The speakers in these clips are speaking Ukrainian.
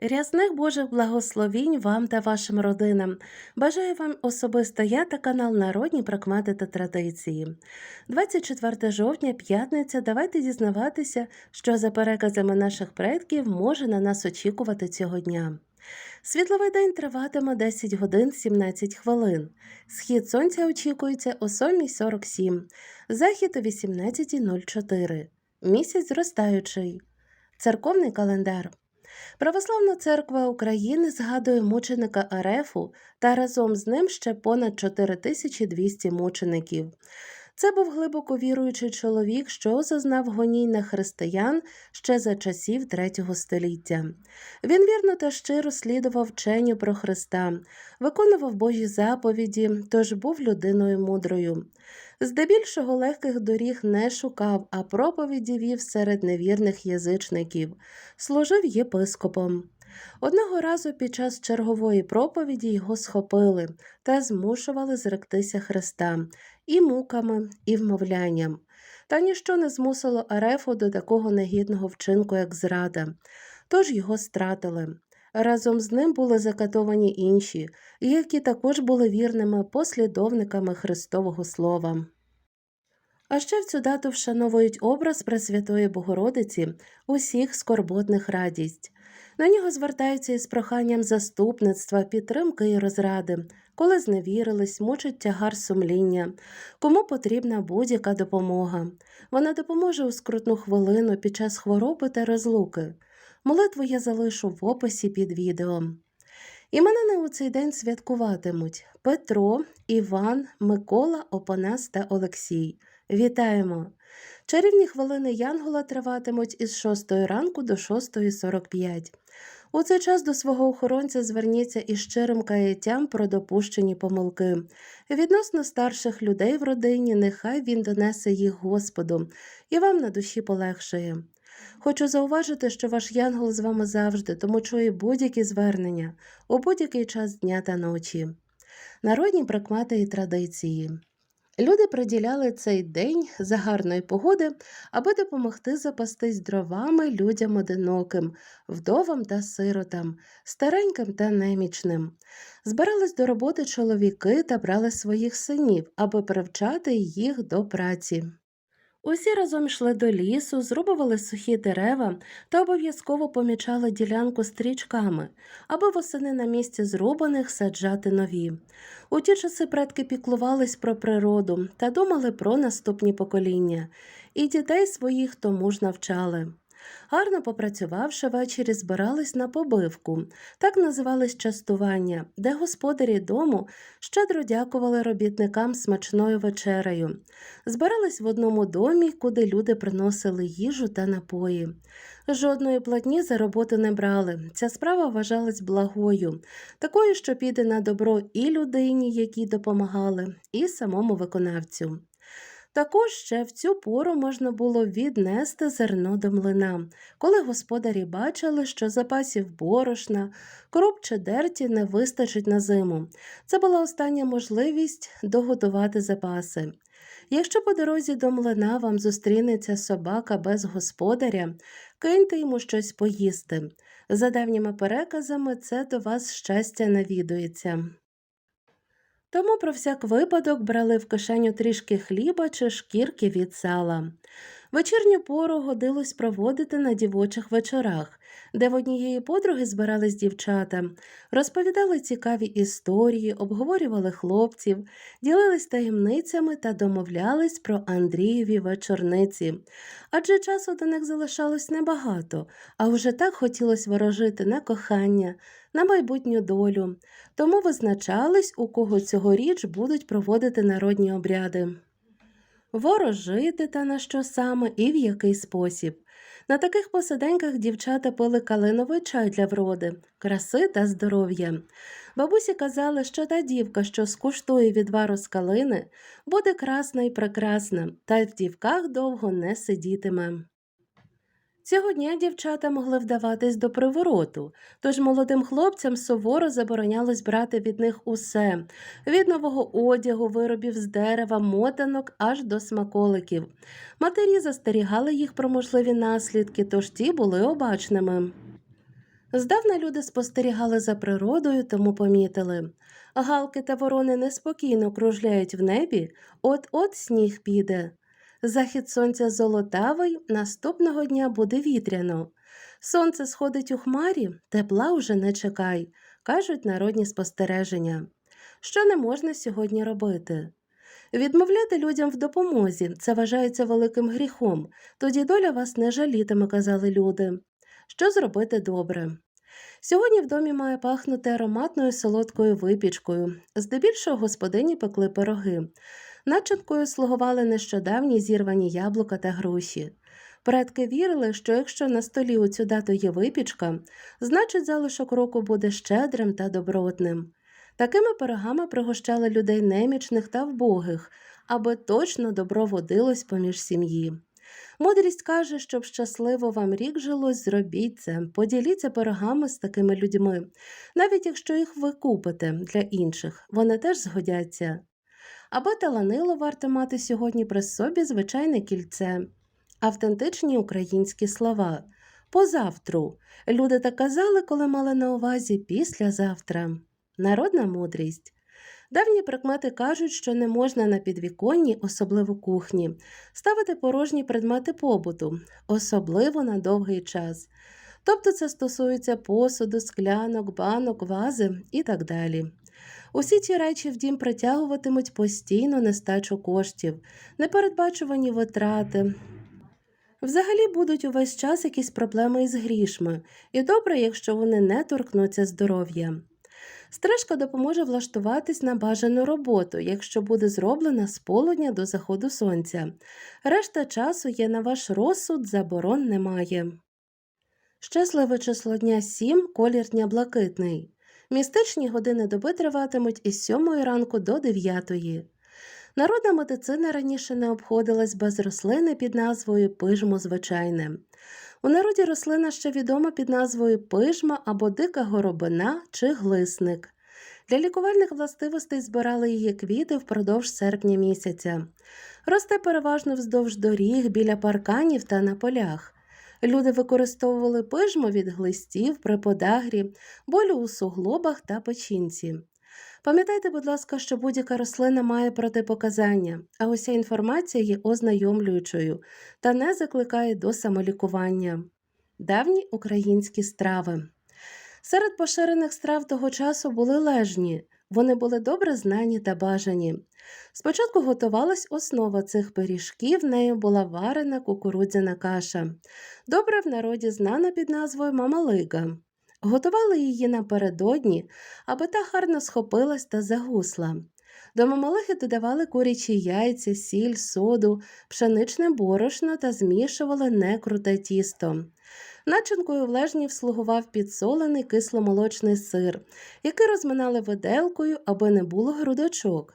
Рясних Божих благословінь вам та вашим родинам. Бажаю вам особисто я та канал Народні прикмети та традиції. 24 жовтня, п'ятниця. Давайте дізнаватися, що за переказами наших предків може на нас очікувати цього дня. Світловий день триватиме 10 годин 17 хвилин. Схід сонця очікується о 7.47, захід о 18.04. Місяць зростаючий. Церковний календар. Православна церква України згадує мученика Арефу та разом з ним ще понад 4200 мучеників. Це був глибоко віруючий чоловік, що зазнав гоній на християн ще за часів третього століття. Він вірно та щиро слідував вченню про Христа, виконував Божі заповіді, тож був людиною мудрою. Здебільшого легких доріг не шукав, а проповіді вів серед невірних язичників, служив єпископом. Одного разу під час чергової проповіді його схопили та змушували зректися Христа і муками, і вмовлянням. Та ніщо не змусило Арефу до такого негідного вчинку, як зрада, тож його стратили. Разом з ним були закатовані інші, які також були вірними послідовниками Христового Слова. А ще в цю дату вшановують образ Пресвятої Богородиці усіх скорботних радість. На нього звертаються із проханням заступництва, підтримки і розради, коли зневірились, мучить тягар сумління, кому потрібна будь-яка допомога. Вона допоможе у скрутну хвилину під час хвороби та розлуки. Молитву я залишу в описі під відео. Іменини у цей день святкуватимуть Петро, Іван, Микола, Опанас та Олексій. Вітаємо! Чарівні хвилини Янгола триватимуть із 6 ранку до 6.45. У цей час до свого охоронця зверніться із щирим каяттям про допущені помилки. Відносно старших людей в родині, нехай він донесе їх Господу і вам на душі полегшає. Хочу зауважити, що ваш янгол з вами завжди, тому чує будь-які звернення у будь-який час дня та ночі. Народні прикмети і традиції. Люди приділяли цей день за гарної погоди, аби допомогти запастись дровами людям одиноким, вдовам та сиротам, стареньким та немічним. Збирались до роботи чоловіки та брали своїх синів, аби привчати їх до праці. Усі разом йшли до лісу, зрубували сухі дерева та обов'язково помічали ділянку стрічками, аби восени на місці зрубаних саджати нові. У ті часи предки піклувались про природу та думали про наступні покоління, і дітей своїх тому ж навчали. Гарно попрацювавши ввечері, збирались на побивку, так називались частування, де господарі дому щедро дякували робітникам смачною вечерею. Збирались в одному домі, куди люди приносили їжу та напої. Жодної платні за роботу не брали. Ця справа вважалась благою, такою, що піде на добро і людині, якій допомагали, і самому виконавцю. Також ще в цю пору можна було віднести зерно до млина, коли господарі бачили, що запасів борошна, круп чи дерті не вистачить на зиму. Це була остання можливість догодувати запаси. Якщо по дорозі до млина вам зустрінеться собака без господаря, киньте йому щось поїсти. За давніми переказами, це до вас щастя навідується. Тому про всяк випадок брали в кишеню трішки хліба чи шкірки від сала. Вечірню пору годилось проводити на дівочих вечорах, де в однієї подруги збирались дівчата, розповідали цікаві історії, обговорювали хлопців, ділились таємницями та домовлялись про Андрієві вечорниці. Адже часу до них залишалось небагато, а вже так хотілося ворожити на кохання, на майбутню долю. Тому визначались, у кого цьогоріч будуть проводити народні обряди. Ворожити та на що саме і в який спосіб. На таких посиденьках дівчата пили калиновий чай для вроди, краси та здоров'я. Бабусі казали, що та дівка, що скуштує відвару з калини, буде красна і прекрасна, та й в дівках довго не сидітиме. Цього дня дівчата могли вдаватись до привороту, тож молодим хлопцям суворо заборонялось брати від них усе від нового одягу, виробів з дерева, мотанок аж до смаколиків. Матері застерігали їх про можливі наслідки, тож ті були обачними. Здавна люди спостерігали за природою, тому помітили. Галки та ворони неспокійно кружляють в небі, от-от сніг піде. Захід сонця золотавий, наступного дня буде вітряно. Сонце сходить у хмарі, тепла уже не чекай, кажуть народні спостереження. Що не можна сьогодні робити? Відмовляти людям в допомозі це вважається великим гріхом, тоді доля вас не жалітиме, казали люди. Що зробити добре? Сьогодні в домі має пахнути ароматною солодкою випічкою. Здебільшого господині пекли пироги. Начинкою слугували нещодавні зірвані яблука та груші. Предки вірили, що якщо на столі у цю дату є випічка, значить залишок року буде щедрим та добротним. Такими пирогами пригощали людей немічних та вбогих, аби точно добро водилось поміж сім'ї. Мудрість каже, щоб щасливо вам рік жилось, зробіть це, поділіться пирогами з такими людьми, навіть якщо їх ви купите для інших, вони теж згодяться. Або таланило варто мати сьогодні при собі звичайне кільце, автентичні українські слова. Позавтру. Люди так казали, коли мали на увазі післязавтра. Народна мудрість. Давні прикмети кажуть, що не можна на підвіконні, особливо кухні, ставити порожні предмети побуту, особливо на довгий час. Тобто це стосується посуду, склянок, банок, вази і так далі. Усі ці речі в дім притягуватимуть постійно нестачу коштів, непередбачувані витрати. Взагалі будуть увесь час якісь проблеми із грішми, і добре, якщо вони не торкнуться здоров'я. Стрижка допоможе влаштуватись на бажану роботу, якщо буде зроблена з полудня до заходу сонця. Решта часу є на ваш розсуд, заборон немає. Щасливе число дня 7, колір дня блакитний. Містичні години доби триватимуть із 7 ранку до 9. Народна медицина раніше не обходилась без рослини під назвою пижмо звичайне. У народі рослина ще відома під назвою пижма або дика горобина чи глисник. Для лікувальних властивостей збирали її квіти впродовж серпня місяця. Росте переважно вздовж доріг, біля парканів та на полях. Люди використовували пижмо від глистів при подагрі, болю у суглобах та печінці. Пам'ятайте, будь ласка, що будь-яка рослина має протипоказання, а уся інформація є ознайомлюючою та не закликає до самолікування. Давні українські страви. Серед поширених страв того часу були лежні, вони були добре знані та бажані. Спочатку готувалась основа цих пиріжків, нею була варена кукурудзяна каша. Добре в народі знана під назвою мамалига. Готували її напередодні, аби та гарно схопилась та загусла. До мамалихи додавали курячі яйця, сіль, соду, пшеничне борошно та змішували некруте тісто. Начинкою в лежнів слугував підсолений кисломолочний сир, який розминали виделкою, аби не було грудочок.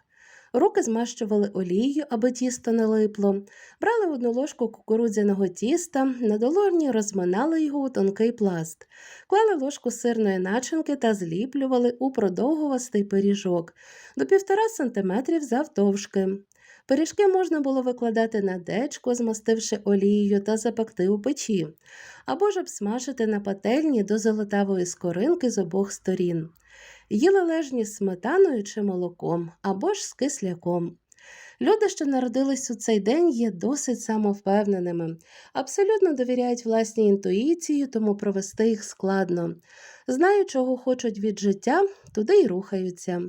Руки змащували олією, аби тісто не липло, брали одну ложку кукурудзяного тіста, на долоні розминали його у тонкий пласт, клали ложку сирної начинки та зліплювали у продовгувастий пиріжок до півтора сантиметрів завтовшки. Пиріжки можна було викладати на дечко, змастивши олією та запекти у печі, або ж обсмажити на пательні до золотавої скоринки з обох сторін. Їли лежні з сметаною чи молоком, або ж з кисляком. Люди, що народились у цей день, є досить самовпевненими, абсолютно довіряють власній інтуїції, тому провести їх складно. Знають, чого хочуть від життя, туди й рухаються.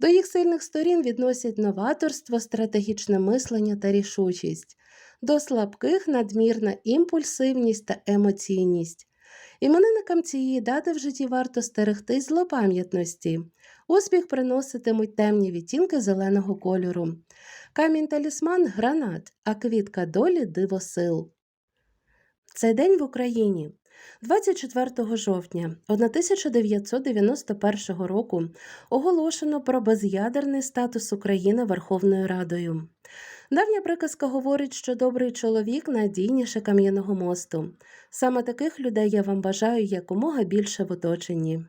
До їх сильних сторін відносять новаторство, стратегічне мислення та рішучість, до слабких надмірна імпульсивність та емоційність. Іменинникам цієї дати в житті варто стерегти злопам'ятності. Успіх приноситимуть темні відтінки зеленого кольору. Камінь талісман гранат, а квітка долі дивосил. Цей день в Україні. 24 жовтня 1991 року оголошено про без'ядерний статус України Верховною Радою. Давня приказка говорить, що добрий чоловік надійніше кам'яного мосту. Саме таких людей я вам бажаю якомога більше в оточенні.